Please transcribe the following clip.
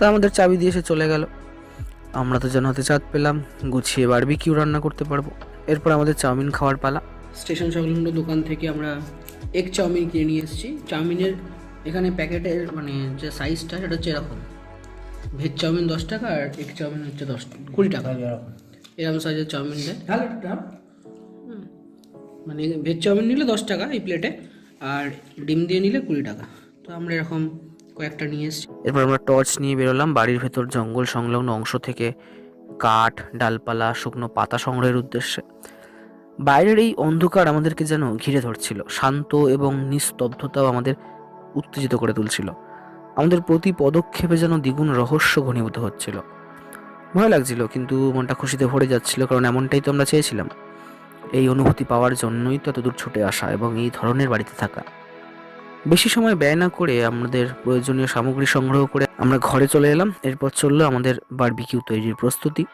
তা আমাদের চাবি দিয়ে সে চলে গেল। আমরা তো যেন হাতে চাঁদ পেলাম গুছিয়ে বারবিকিউ রান্না করতে পারব। এরপর আমাদের চাউমিন খাওয়ার পালা। স্টেশন সংলগ্ন দোকান থেকে আমরা এগ চাউমিন কিনে নিয়ে এসেছি। চাউমিনের এখানে প্যাকেটের মানে যে সাইজটা সেটা হচ্ছে এরকম। ভেজ চাউমিন দশ টাকা আর এগ চাউমিন হচ্ছে দশ কুড়ি টাকা। এরকম। সাইজের চাউমিন দেয়। হুম। মানে ভেজ চাউমিন নিলে দশ টাকা এই প্লেটে আর ডিম দিয়ে নিলে কুড়ি টাকা। তো আমরা এরকম কয়েকটা নিয়ে এসেছি। এরপর আমরা টর্চ নিয়ে বেরোলাম বাড়ির ভেতর জঙ্গল সংলগ্ন অংশ থেকে কাঠ, ডালপালা, শুকনো পাতা সংগ্রহের উদ্দেশ্যে। বাইরের এই অন্ধকার আমাদেরকে যেন ঘিরে ধরছিল, শান্ত এবং নিস্তব্ধতাও আমাদের উত্তেজিত করে তুলছিল। আমাদের প্রতি পদক্ষেপে যেন দ্বিগুণ রহস্য ঘনীভূত হচ্ছিল। ভয় লাগছিল, কিন্তু মনটা খুশিতে ভরে যাচ্ছিল, কারণ এমনটাই তো আমরা চেয়েছিলাম। এই অনুভূতি পাওয়ার জন্যই তো এতদূর ছুটে আসা এবং এই ধরনের বাড়িতে থাকা। বেশি সময় ব্যয় না করে আমাদের প্রয়োজনীয় সামগ্রী সংগ্রহ করে আমরা ঘরে চলে এলাম। এরপর চলল আমাদের বারবিকিউ তৈরির প্রস্তুতি।